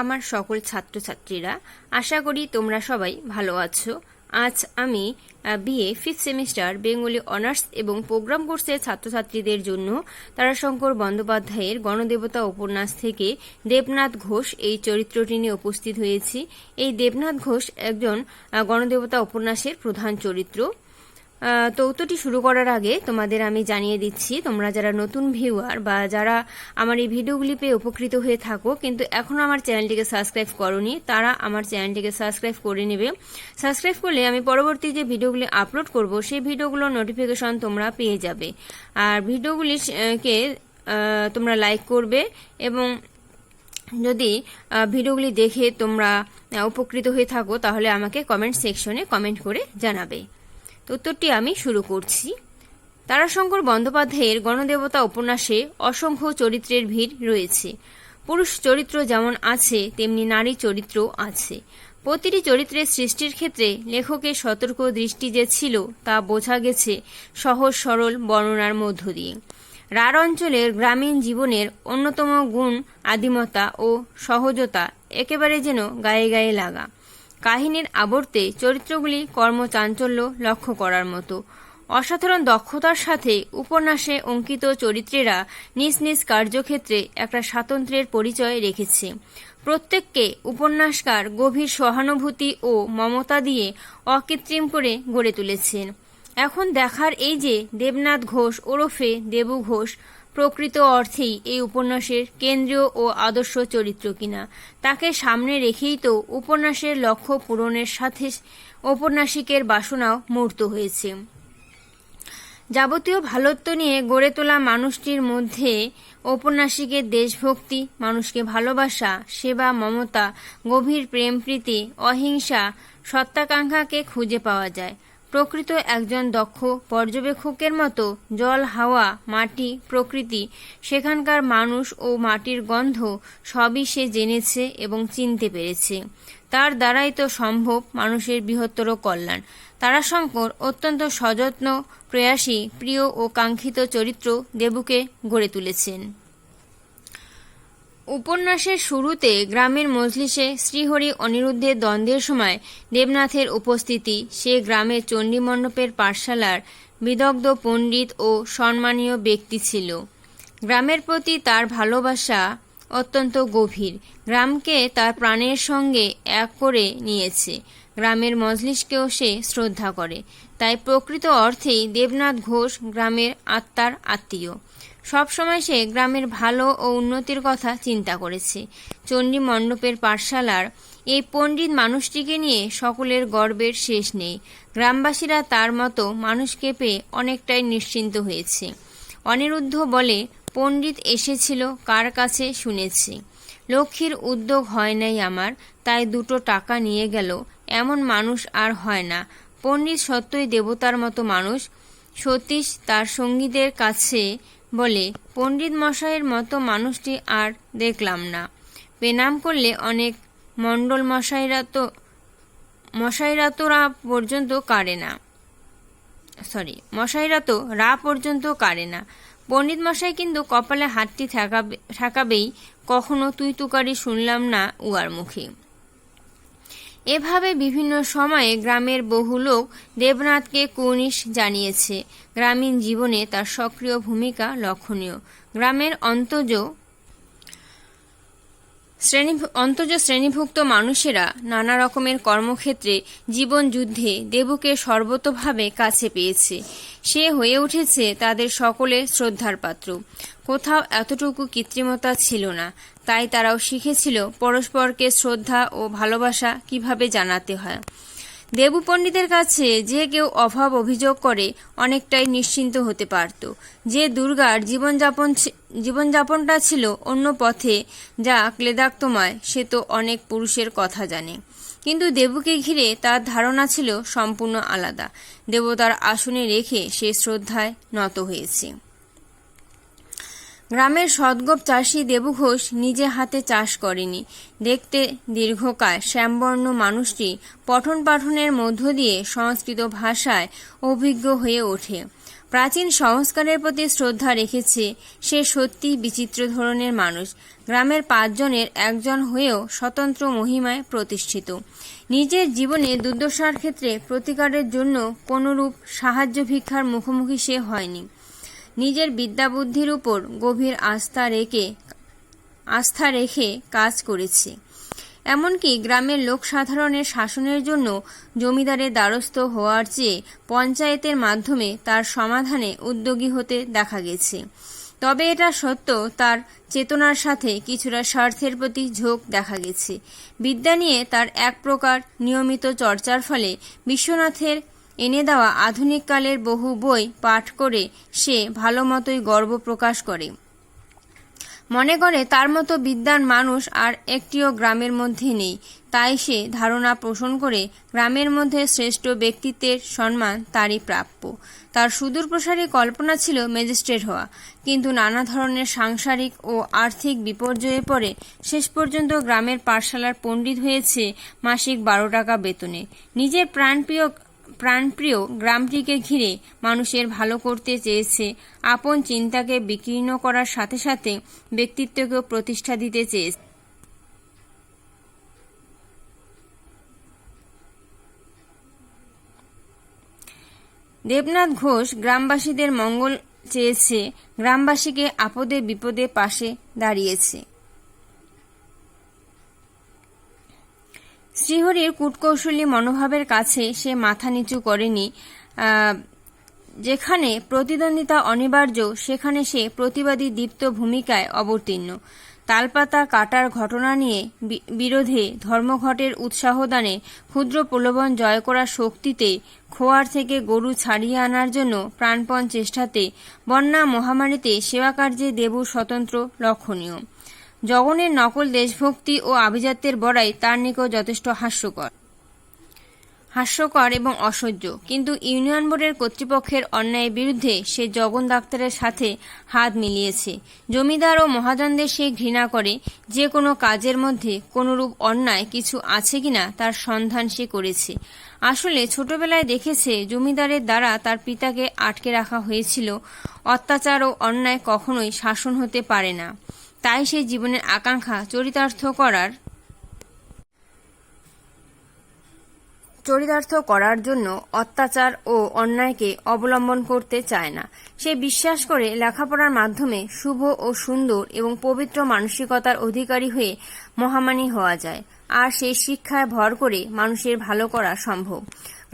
আমার সকল ছাত্রছাত্রীরা, আশা করি তোমরা সবাই ভালো আছো। আজ আমি BA fifth semester Bengali honours এবং প্রোগ্রাম কোর্সের ছাত্রছাত্রীদের জন্য তারাশঙ্কর বন্দ্যোপাধ্যায়ের গণদেবতা উপন্যাস থেকে দেবনাথ ঘোষ এই চরিত্রটি নিয়ে উপস্থিত হয়েছি। এই দেবনাথ ঘোষ একজন গণদেবতা উপন্যাসের প্রধান চরিত্র। আহ, তো উত্তরটি শুরু করার আগে তোমাদের আমি জানিয়ে দিচ্ছি তোমরা যারা নতুন ভিউয়ার বা যারা আমার এই ভিডিওগুলি পেয়ে উপকৃত হয়ে থাকো কিন্তু এখনও আমার চ্যানেলটিকে সাবস্ক্রাইব করনি তারা আমার চ্যানেলটিকে সাবস্ক্রাইব করে নেবে। সাবস্ক্রাইব করলে আমি পরবর্তী যে ভিডিওগুলি আপলোড করব সেই ভিডিওগুলোর নোটিফিকেশন তোমরা পেয়ে যাবে। আর ভিডিওগুলি কে তোমরা লাইক করবে এবং যদি ভিডিওগুলি দেখে তোমরা উপকৃত হয়ে থাকো তাহলে আমাকে কমেন্ট সেকশনে কমেন্ট করে জানাবে। উত্তরটি আমি শুরু করছি। তারাশঙ্কর বন্দ্যোপাধ্যায়ের গণদেবতা উপন্যাসে অসংখ্য চরিত্রের ভিড় রয়েছে। পুরুষ চরিত্র যেমন আছে, তেমনি নারী চরিত্রও আছে। প্রতিটি চরিত্রের সৃষ্টির ক্ষেত্রে লেখকের সতর্ক দৃষ্টি যে ছিল, তা বোঝা গেছে সহজ, সরল বর্ণনার মধ্য দিয়ে। রাঢ় অঞ্চলের গ্রামীণ জীবনের অন্যতম গুণ আদিমতা ও সহজতা একেবারে যেন গায়ে গায়ে লাগা। কাহিনীর আবর্তে চরিত্রগুলি কর্মচাঞ্চল্য লক্ষ্য করার মতো। অসাধারণ দক্ষতার সাথে উপন্যাসে অঙ্কিত চরিত্রেরা নিজ নিজ কার্যক্ষেত্রে একটা স্বাতন্ত্র্যের পরিচয় রেখেছে। প্রত্যেককে উপন্যাসকার গভীর সহানুভূতি ও মমতা দিয়ে অকৃত্রিম করে গড়ে তুলেছেন। এখন দেখার এই যে দেবনাথ ঘোষ ওরফে দেবু ঘোষ প্রকৃত অর্থেই এই উপন্যাসের কেন্দ্রীয় ও আদর্শ চরিত্র কিনা, তাকে সামনে রেখেই তো উপন্যাসের লক্ষ্য পূরণের সাথে ঔপন্যাসিকের বাসনাও মূর্ত হয়েছে। যাবতীয় ভালোত্ব নিয়ে গড়ে তোলা মানুষটির মধ্যে ঔপন্যাসিকের দেশভক্তি, মানুষকে ভালোবাসা, সেবা, মমতা, গভীর প্রেম, প্রীতি, অহিংসা সত্যাকাঙ্ক্ষাকে খুঁজে পাওয়া যায়। প্রকৃত একজন দক্ষ পর্যবেক্ষকের মতো জল, হাওয়া, মাটি, প্রকৃতি, সেখানকার মানুষ ও মাটির গন্ধ সবই সে জেনেছে এবং চিনতে পেরেছে। তার দ্বারাই তো সম্ভব মানুষের বৃহত্তর কল্যাণ। তারাশঙ্কর অত্যন্ত সযত্ন, প্রয়াসী, প্রিয় ও কাঙ্ক্ষিত চরিত্র দেবুকে গড়ে তুলেছেন। উপন্যাসের শুরুতে গ্রামের মজলিসে শ্রীহরি অনিরুদ্ধের দ্বন্দ্বের সময় দেবনাথের উপস্থিতি, সে গ্রামের চণ্ডীমণ্ডপের পাঠশালার বিদগ্ধ পণ্ডিত ও সম্মানীয় ব্যক্তি ছিল। গ্রামের প্রতি তার ভালোবাসা অত্যন্ত গভীর। গ্রামকে তার প্রাণের সঙ্গে এক করে নিয়েছে। গ্রামের মজলিসকেও সে শ্রদ্ধা করে। তাই প্রকৃত অর্থেই দেবনাথ ঘোষ গ্রামের আত্মার আত্মীয়। সবসময় সে গ্রামের ভালো ও উন্নতির কথা চিন্তা করেছে। চণ্ডী মণ্ডপের পাঠশালার এই পণ্ডিত মানুষটিকে নিয়ে সকলের গর্বের শেষ নেই। গ্রামবাসীরা তার মতো মানুষকে পেয়ে অনেকটাই নিশ্চিন্ত হয়েছে। অনিরুদ্ধ বলে, পণ্ডিত এসেছিল, কার কাছে শুনেছি। লক্ষ্মীর উদ্যোগ হয় নাই আমার, তাই দুটো টাকা নিয়ে গেল। এমন মানুষ আর হয় না। পণ্ডিত সত্যই দেবতার মতো মানুষ। সতীশ তার সঙ্গীদের কাছে বলে, পণ্ডিত মশাইয়ের মতো মানুষটি আর দেখলাম না। পেনাম করলে অনেক মণ্ডল মশাইরা তো মশাইরা তো রা পর্যন্ত কাড়ে না। সরি, মশাইরা তো রা পর্যন্ত কাড়ে না। পণ্ডিত মশাই কিন্তু কপালে হাতটি ঠেকাবে ঠেকাবেই কখনো তুই তুকারি শুনলাম না উয়ার মুখে। এভাবে বিভিন্ন সময়ে গ্রামের বহু লোক দেবনাথকে কুনিশ জানিয়েছে। গ্রামীণ জীবনে তার সক্রিয় ভূমিকা লক্ষণীয়। গ্রামের অন্তজ শ্রেণি অন্তজ শ্রেণীভুক্ত মানুষেরা নানা রকমের কর্মক্ষেত্রে জীবন যুদ্ধে দেবুকে সর্বতোভাবে কাছে পেয়েছে। সে হয়ে উঠেছে তাদের সকলে শ্রদ্ধার পাত্র। কোথাও এতটুকু কৃত্রিমতা ছিল না। তাই তারাও শিখেছিল পরস্পরকে শ্রদ্ধা ও ভালোবাসা কীভাবে জানাতে হয়। দেবু পণ্ডিতের কাছে যে কেউ অভাব অভিযোগ করে, অনেকটাই নিশ্চিন্ত হতে পারত। যে দুর্গার জীবনযাপন জীবনযাপনটা ছিল অন্য পথে, যা ক্লেদাক্তময়, সে তো অনেক পুরুষের কথা জানে। কিন্তু দেবুকে ঘিরে তার ধারণা ছিল সম্পূর্ণ আলাদা। দেবতার আসনে রেখে সে শ্রদ্ধায় নত হয়েছে। গ্রামের সদ্গোপ চাষি দেবু ঘোষ নিজে হাতে চাষ করেনি। দেখতে দীর্ঘকায় শ্যামবর্ণ মানুষটি পঠন পাঠনের মধ্য দিয়ে সংস্কৃত ভাষায় অভিজ্ঞ হয়ে ওঠে। প্রাচীন সংস্কারের প্রতি শ্রদ্ধা রেখেছে সে সত্যি বিচিত্র ধরনের মানুষ। গ্রামের পাঁচজনের একজন হয়েও স্বতন্ত্র মহিমায় প্রতিষ্ঠিত। নিজের জীবনে দুর্দশার ক্ষেত্রে প্রতিকারের জন্য কোনরূপ সাহায্য ভিক্ষার মুখোমুখি সে হয়নি। নিজের বিদ্যাবুদ্ধির উপর গভীর আস্থা রেখে আস্থা রেখে কাজ করেছে। এমনকি গ্রামের লোক সাধারণের শাসনের জন্য জমিদারের দ্বারস্থ হওয়ার চেয়ে পঞ্চায়েতের মাধ্যমে তার সমাধানে উদ্যোগী হতে দেখা গেছে। তবে এটা সত্য, তার চেতনার সাথে কিছুটা স্বার্থের প্রতি ঝোঁক দেখা গেছে। বিদ্যা নিয়ে তার এক প্রকার নিয়মিত চর্চার ফলে বিশ্বনাথের এনে দেওয়া আধুনিক কালের বহু বই পাঠ করে সে ভালো মতোই গর্ব প্রকাশ করে। মনে করে তার মতো বিদ্যান মানুষ আর একটিও গ্রামের মধ্যে নেই। তাই সে ধারণা পোষণ করে গ্রামের মধ্যে শ্রেষ্ঠ ব্যক্তিত্বের সম্মান তারই প্রাপ্য। তার সুদূর প্রসারী কল্পনা ছিল ম্যাজিস্ট্রেট হওয়া। কিন্তু নানা ধরনের সাংসারিক ও আর্থিক বিপর্যয়ে পড়ে শেষ পর্যন্ত গ্রামের পাঠশালার পণ্ডিত হয়েছে মাসিক বারো টাকা বেতনে। নিজের প্রাণপ্রিয় প্রাণপ্রিয় গ্রামটিকে ঘিরে মানুষের ভালো করতে চেয়েছে, আপন চিন্তাকে বিকীর্ণ করার সাথে সাথে ব্যক্তিত্বকেও প্রতিষ্ঠা দিতে চেয়েছে। দেবনাথ ঘোষ গ্রামবাসীদের মঙ্গল চেয়েছে, গ্রামবাসীকে আপদে বিপদে পাশে দাঁড়িয়েছে। শ্রীহরির কূটকৌশলী মনোভাবের কাছে সে মাথা নিচু করেনি। যেখানে প্রতিদ্বন্দ্বিতা অনিবার্য, সেখানে সে প্রতিবাদী দীপ্ত ভূমিকায় অবতীর্ণ। তালপাতা কাটার ঘটনা নিয়ে বিরোধে ধর্মঘটের উৎসাহদানে ক্ষুদ্র প্রলোভন জয় করার শক্তিতে খোয়ার থেকে গরু ছাড়িয়ে আনার জন্য প্রাণপণ চেষ্টাতে বন্যা মহামারীতে সেবাকার্যে দেবু স্বতন্ত্র লক্ষণীয় জগনের নকল দেশভক্তি ও আভিজাত্যের বড়াই তার নিকট যথেষ্ট হাস্যকর। হাস্যকর এবং অসহ্য। কিন্তু ইউনিয়ন বোর্ডের কর্তৃপক্ষের অন্যায়ের বিরুদ্ধে সে জগন ডাক্তারের সাথে হাত মিলিয়েছে। জমিদার ও মহাজনদের সে ঘৃণা করে। যে কোনো কাজের মধ্যে কোনোরূপ অন্যায় কিছু আছে কিনা তার সন্ধান সে করেছে। আসলে ছোটবেলায় দেখেছে জমিদারের দ্বারা তার পিতাকে আটকে রাখা হয়েছিল। অত্যাচার ও অন্যায় কখনোই শাসন হতে পারে না। তাই সে জীবনের আকাঙ্ক্ষা চরিতার্থ করার চরিতার্থ করার জন্য অত্যাচার ও অন্যায়কে অবলম্বন করতে চায় না। সে বিশ্বাস করে লেখাপড়ার মাধ্যমে শুভ ও সুন্দর এবং পবিত্র মানসিকতার অধিকারী হয়ে মহামানী হওয়া যায়। আর সেই শিক্ষায় ভর করে মানুষের ভালো করা সম্ভব।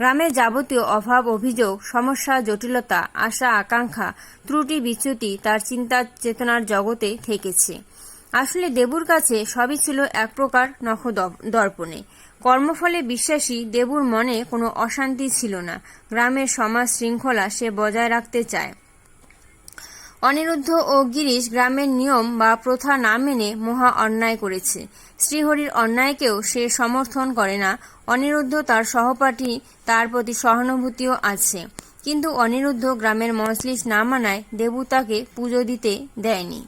গ্রামের যাবতীয় অভাব, অভিযোগ, সমস্যা, জটিলতা, আশা, আকাঙ্ক্ষা, ত্রুটি, বিচ্যুতি তার চিন্তা চেতনার জগতে থেকেছে আসলে দেবুর কাছে সবই ছিল এক প্রকার নখ দর্পণে। কর্মফলে বিশ্বাসী দেবুর মনে কোনো অশান্তি ছিল না। গ্রামের সমাজ শৃঙ্খলা সে বজায় রাখতে চায়। অনিরুদ্ধ ও গিরিশ গ্রামের নিয়ম বা প্রথা না মেনে মহা অন্যায় করেছে। শ্রীহরির অন্যায়কেও সে সমর্থন করে না। অনিরুদ্ধ তার সহপাঠী, তার প্রতি সহানুভূতিও আছে। কিন্তু অনিরুদ্ধ গ্রামের মজলিস না মানায় দেবু তাকে পুজো দিতে দেয়নি।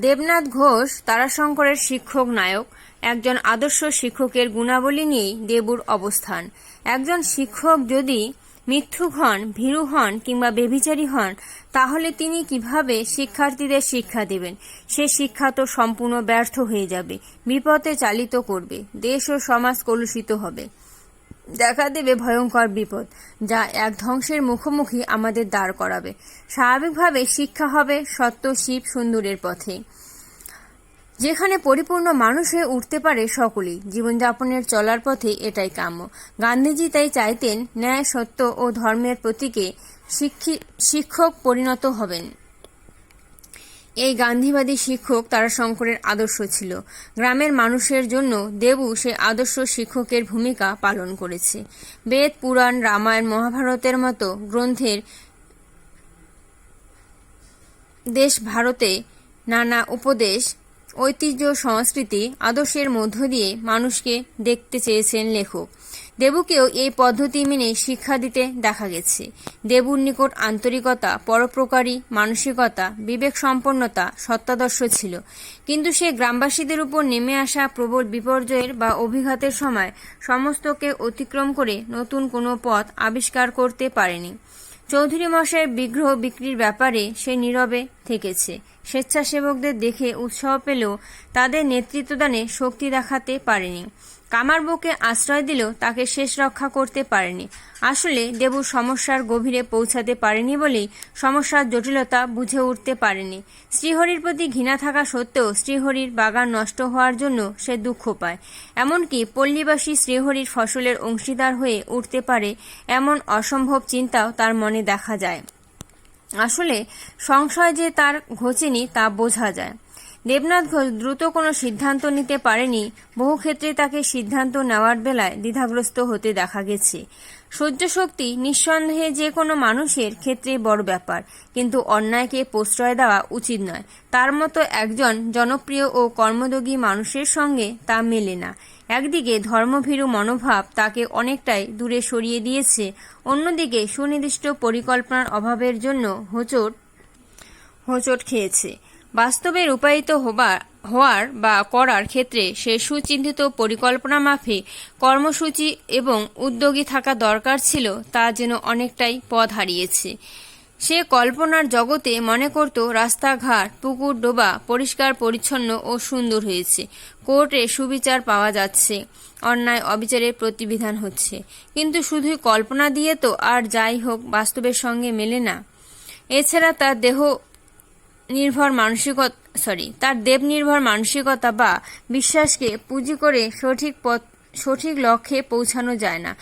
দেবনাথ ঘোষ তারাশঙ্করের শিক্ষক নায়ক, একজন আদর্শ শিক্ষকের গুণাবলী নিয়েই দেবুর অবস্থান। একজন শিক্ষক যদি মিথ্যুক হন, ভীরু হন কিংবা বেভিচারী হন, তাহলে তিনি কীভাবে শিক্ষার্থীদের শিক্ষা দেবেন? সে শিক্ষা তো সম্পূর্ণ ব্যর্থ হয়ে যাবে বিপদে চালিত করবে, দেশ ও সমাজ কলুষিত হবে। দেখা দেবে ভয়ঙ্কর বিপদ, যা এক ধ্বংসের মুখোমুখি আমাদের দাঁড় করাবে। স্বাভাবিকভাবে শিক্ষা হবে সত্য, শিব, সুন্দরের পথে। যেখানে পরিপূর্ণ মানুষ হয়ে উঠতে পারে সকলেই। জীবনযাপনের চলার পথে এটাই কাম্য। গান্ধীজি তাই চাইতেন ন্যায়, সত্য ও ধর্মের প্রতীকে শিক্ষি- শিক্ষক পরিণত হবেন। এই গান্ধীবাদী শিক্ষক তারাশঙ্করের আদর্শ ছিল। গ্রামের মানুষের জন্য দেবু সে আদর্শ শিক্ষকের ভূমিকা পালন করেছে। বেদ, পুরাণ, রামায়ণ, মহাভারতের মতো গ্রন্থের দেশ ভারতে নানা উপদেশ ঐতিহ্য সংস্কৃতি আদর্শের মধ্য দিয়ে মানুষকে দেখতে চেয়েছেন লেখক। দেবুকেও এই পদ্ধতি মেনে শিক্ষা দিতে দেখা গেছে। দেবুর নিকট আন্তরিকতা, পরোপকারী মানসিকতা বিবেক সম্পন্নতা সত্যাদর্শ ছিল। কিন্তু সে গ্রামবাসীদের উপর নেমে আসা প্রবল বিপর্যয়ের বা অভিঘাতের সময় সমস্তকে অতিক্রম করে নতুন কোনো পথ আবিষ্কার করতে পারেনি। চৌধুরী মশাইয়ের বিগ্রহ বিক্রির ব্যাপারে সে নীরবে থেকেছে। স্বেচ্ছাসেবকদের দেখে উৎসাহ পেলেও তাদের নেতৃত্বদানে শক্তি দেখাতে পারেনি। কামার বুকে আশ্রয় দিলেও তাকে শেষ রক্ষা করতে পারেনি। আসলে দেবু সমস্যার গভীরে পৌঁছাতে পারেনি বলেই সমস্যার জটিলতা বুঝে উঠতে পারেনি। শ্রীহরির প্রতি ঘৃণা থাকা সত্ত্বেও শ্রীহরির বাগান নষ্ট হওয়ার জন্য সে দুঃখ পায়। এমনকি পল্লীবাসী শ্রীহরির ফসলের অংশীদার হয়ে উঠতে পারে এমন অসম্ভব চিন্তাও তার মনে দেখা যায়। আসলে সংশয় যে তার ঘোচেনি তা বোঝা যায়। দেবনাথ ঘোষ দ্রুত কোনো সিদ্ধান্ত নিতে পারেনি। বহু ক্ষেত্রে তাকে সিদ্ধান্ত নেওয়ার বেলায় দ্বিধাগ্রস্ত হতে দেখা গেছে। সহ্য শক্তি নিঃসন্দেহে যে কোনো মানুষের ক্ষেত্রে বড় ব্যাপার, কিন্তু অন্যায়কে প্রশ্রয় দেওয়া উচিত নয়। তার মতো একজন জনপ্রিয় ও কর্মযোগী মানুষের সঙ্গে তা মেলে না। একদিকে ধর্মভীরু মনোভাব তাকে অনেকটাই দূরে সরিয়ে দিয়েছে, অন্যদিকে সুনির্দিষ্ট পরিকল্পনার অভাবের জন্য হোঁচট হোঁচট খেয়েছে। বাস্তবে রূপায়িত হবার, হওয়ার বা করার ক্ষেত্রে সে সুচিন্তিত পরিকল্পনা মাফিক কর্মসূচি এবং উদ্যোগী থাকা দরকার ছিল তা যেন অনেকটাই পথ হারিয়েছে। সে কল্পনার জগতে মনে করত রাস্তাঘাট, পুকুর, ডোবা পরিষ্কার, পরিচ্ছন্ন ও সুন্দর হয়েছে। কোর্টে সুবিচার পাওয়া যাচ্ছে। অন্যায়, অবিচারের প্রতিবিধান হচ্ছে। কিন্তু শুধুই কল্পনা দিয়ে তো আর যাই হোক, বাস্তবের সঙ্গে মেলে না। এছাড়া তার দেহ নির্ভর মানসিকতা সরি তার দেব নির্ভর মানসিকতা বা বিশ্বাসকে পুঁজি করে সঠিক পথ, সঠিক লক্ষ্যে পৌঁছানো যায় না।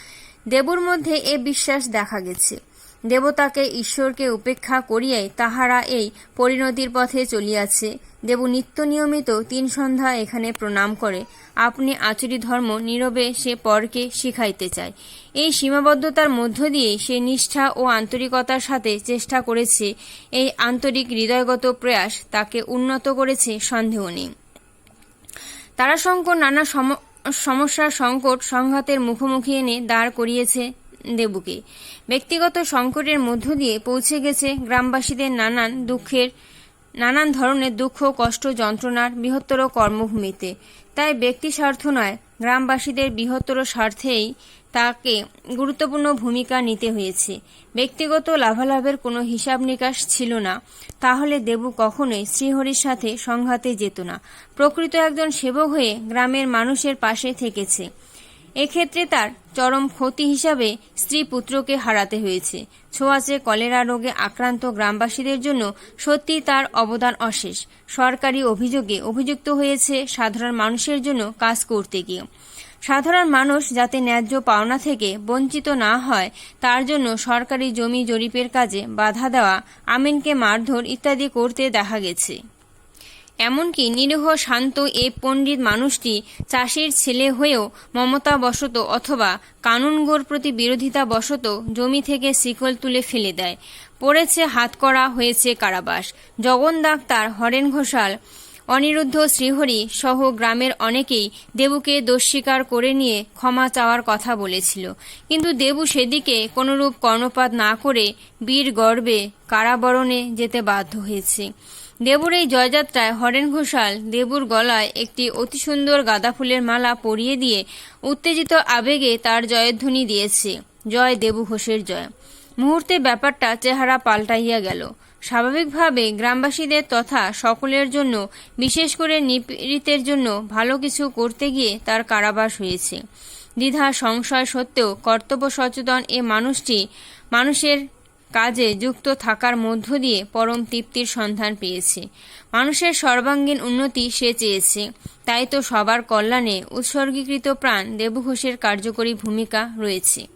দেবুর মধ্যে এ বিশ্বাস দেখা গেছে। দেবতাকে ঈশ্বরকে উপেক্ষা করিয়াই তাহারা এই পরিণতির পথে চলিয়াছে। দেব নিত্য নিয়মিত তিন সন্ধ্যা এখানে প্রণাম করে। আপনি আচরি ধর্ম নীরবে সে পরকে শিখাইতে চায়। এই সীমাবদ্ধতার মধ্য দিয়ে সে নিষ্ঠা ও আন্তরিকতার সাথে চেষ্টা করেছে। এই আন্তরিক হৃদয়গত প্রয়াস তাকে উন্নত করেছে, সন্দেহ নেই। তারাশঙ্কর নানা সম- সমস্যার সংকট সংঘাতের মুখোমুখি এনে দাঁড় করিয়েছে। দেবুকে। ব্যক্তিগত সংকটের মধ্য দিয়ে পৌঁছে গেছে গ্রামবাসীদের নানান দুঃখের, নানান ধরনের দুঃখ, কষ্ট, যন্ত্রণার বৃহত্তর কর্মভূমিতে। তাই ব্যক্তি স্বার্থ নয়, গ্রামবাসীদের বৃহত্তর স্বার্থেই তাকে গুরুত্বপূর্ণ ভূমিকা নিতে হয়েছে। ব্যক্তিগত লাভালাভের কোনো হিসাব নিকাশ ছিল না। তাহলে দেবু কখনোই শ্রীহরির সাথে সংঘাতে যেত না। প্রকৃত একজন সেবক হয়ে গ্রামের মানুষের পাশে থেকেছে। এক্ষেত্রে তার চরম ক্ষতি হিসাবে স্ত্রী পুত্রকে হারাতে হয়েছে। ছোঁয়াচে কলেরা রোগে আক্রান্ত গ্রামবাসীদের জন্য সত্যি তার অবদান অশেষ। সরকারি অভিযোগে অভিযুক্ত হয়েছে সাধারণ মানুষের জন্য কাজ করতে গিয়ে। সাধারণ মানুষ যাতে ন্যায্য পাওনা থেকে বঞ্চিত না হয়, তার জন্য সরকারি জমি জরিপের কাজে বাধা দেওয়া, আমিনকে মারধর ইত্যাদি করতে দেখা গেছে। এমনকি নিরীহ শান্ত এ পণ্ডিত মানুষটি চাষির ছেলে হয়েও মমতাবশত অথবা কানুনগোর প্রতি বিরোধিতা বশত জমি থেকে শিকল তুলে ফেলে দেয়। পড়েছে হাতকড়া হয়েছে কারাবাস। জগন ডাক্তার হরেন ঘোষাল, অনিরুদ্ধ শ্রীহরি সহ গ্রামের অনেকেই দেবুকে দোষ স্বীকার করে নিয়ে ক্ষমা চাওয়ার কথা বলেছিল। কিন্তু দেবু সেদিকে কোনরূপ কর্ণপাত না করে বীর গর্বে কারাবরণে যেতে বাধ্য হয়েছে। দেবুর এই জয়যাত্রায় হরেন ঘোষাল দেবুর গলায় একটি অতি সুন্দর গাঁদা ফুলের মালা পরিয়ে দিয়ে উত্তেজিত আবেগে তার জয়ধ্বনি দিয়েছে। জয় দেবু ঘোষের জয়। মুহূর্তে ব্যাপারটা চেহারা পাল্টাইয়া গেল। স্বাভাবিকভাবে গ্রামবাসীদের তথা সকলের জন্য, বিশেষ করে নিপীড়িতের জন্য ভালো কিছু করতে গিয়ে তার কারাবাস হয়েছে। দ্বিধা, সংশয় সত্ত্বেও কর্তব্য সচেতন এ মানুষটি মানুষের কাজে যুক্ত থাকার মধ্য দিয়ে পরম তৃপ্তির সন্ধান পেয়েছে। মানুষের সর্বাঙ্গীন উন্নতি সে চেয়েছে। তাই তো সবার কল্যাণে উৎসর্গীকৃত প্রাণ দেবঘোষের কার্যকরী ভূমিকা রয়েছে।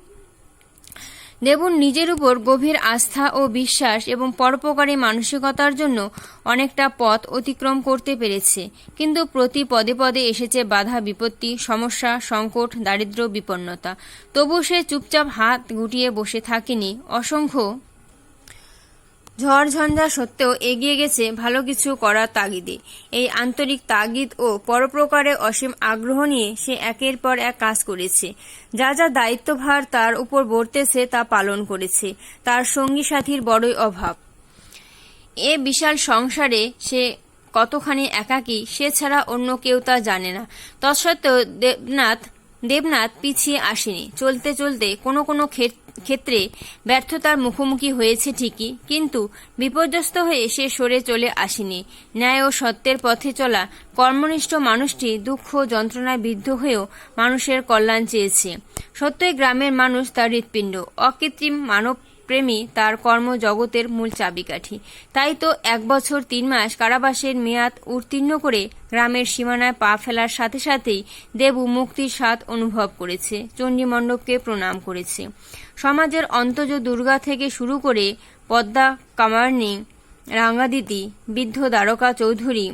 দেবুর নিজের উপর গভীর আস্থা ও বিশ্বাস এবং পরোপকারী মানসিকতার জন্য অনেকটা পথ অতিক্রম করতে পেরেছে। কিন্তু প্রতি পদে পদে এসেছে বাধা, বিপত্তি, সমস্যা, সংকট দারিদ্র বিপন্নতা। তবু সে চুপচাপ হাত গুটিয়ে বসে থাকেনি। অসংখ্য ঝড় ঝঞ্ঝা সত্ত্বেও এগিয়ে গেছে ভালো কিছু করার তাগিদে। এই আন্তরিক তাগিদ ও পরপ্রকারে অসীম আগ্রহ নিয়ে সে একের পর এক কাজ করেছে। যা যা দায়িত্বভার তার উপর বর্তেছে তা পালন করেছে। তার সঙ্গী সাথীর বড়ই অভাব। এ বিশাল সংসারে সে কতখানি একাকী, সে ছাড়া অন্য কেউ তা জানে না। তৎসত্ত্বেও দেবনাথ দেবনাথ পিছিয়ে আসেনি। চলতে চলতে কোনো কোনো ক্ষেত- ক্ষেত্রে ব্যর্থতার মুখোমুখি হয়েছে ঠিকই, কিন্তু বিপর্যস্ত হয়ে সে সরে চলে আসেনি। ন্যায় ও সত্যের পথে চলা কর্মনিষ্ঠ মানুষটি দুঃখ যন্ত্রণায় বিদ্ধ হয়েও মানুষের কল্যাণ চেয়েছে। সত্যই গ্রামের মানুষ তার হৃৎপিণ্ড। অকৃত্রিম মানব প্রেমী তার কর্মজগতের মূল চাবিকাঠি। তাই তো এক বছর তিন মাস কারাবাসের মেয়াদ উত্তীর্ণ করে গ্রামের সীমানায় পা ফেলার সাথে সাথেই দেবু মুক্তির স্বাদ অনুভব করেছে, চণ্ডীমণ্ডপকে প্রণাম করেছে। সমাজের অন্তজ দুর্গা থেকে শুরু করে পদ্মা কামার্নি রাঙ্গাদিতি বৃদ্ধ দ্বারকা চৌধুরী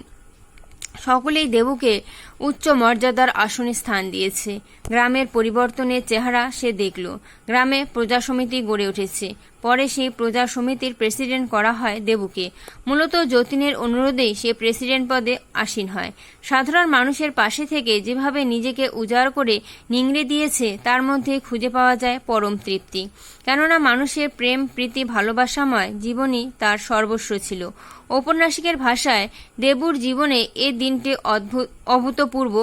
সকলেই দেবুকে উচ্চ মর্যাদার আসনে স্থান দিয়েছে। গ্রামের পরিবর্তনের চেহারা সে দেখল। গ্রামে প্রজা সমিতি গড়ে উঠেছে। পরে সেই প্রজা সমিতির প্রেসিডেন্ট করা হয় দেবুকে। মূলত যতীনের অনুরোধেই সে প্রেসিডেন্ট পদে আসীন হয়। সাধারণ মানুষের পাশে থেকে যেভাবে নিজেকে উজাড় করে নিংড়ে দিয়েছে, তার মধ্যে খুঁজে পাওয়া যায় পরম তৃপ্তি। কেননা মানুষের প্রেম, প্রীতি, ভালোবাসাময় জীবনই তার সর্বস্ব ছিল। ঔপন্যাসিকের ভাষায় দেবুর জীবনে এ দিনটি অদ্ভুত অভূতপূর্ব।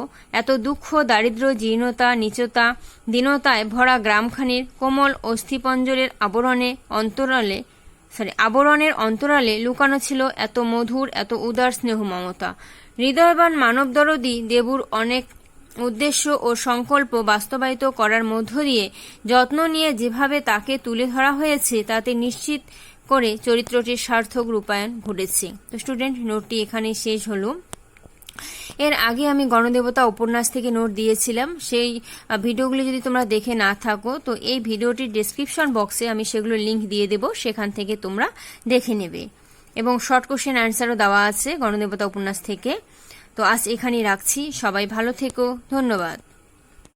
এত দুঃখ, দারিদ্র্য, জীর্ণতা, নিচতা, দীনতায় ভরা গ্রামখানির কোমল অস্থিপঞ্জরের আবরণে অন্তরালে সরি আবরণের অন্তরালে লুকানো ছিল এত মধুর, এত উদার স্নেহ মমতা হৃদয়বান মানবদরদি দেবুর অনেক উদ্দেশ্য ও সংকল্প বাস্তবায়িত করার মধ্য দিয়ে যত্ন নিয়ে যেভাবে তাকে তুলে ধরা হয়েছে, তাতে নিশ্চিত করে চরিত্রটির সার্থক রূপায়ণ ঘটেছে। তো স্টুডেন্ট নোটটি এখানে শেষ হলো। এর আগে আমি গণদেবতা উপন্যাস থেকে নোট দিয়েছিলাম। সেই ভিডিওগুলি যদি তোমরা দেখে না থাকো, তো এই ভিডিওটির ডেসক্রিপশন বক্সে আমি সেগুলো লিংক দিয়ে দেব। সেখান থেকে তোমরা দেখে নেবে। এবং শর্ট কোশ্চেন অ্যান্সারও দেওয়া আছে গণদেবতা উপন্যাস থেকে। তো আজ এখানেই রাখছি। সবাই ভালো থেকো। ধন্যবাদ।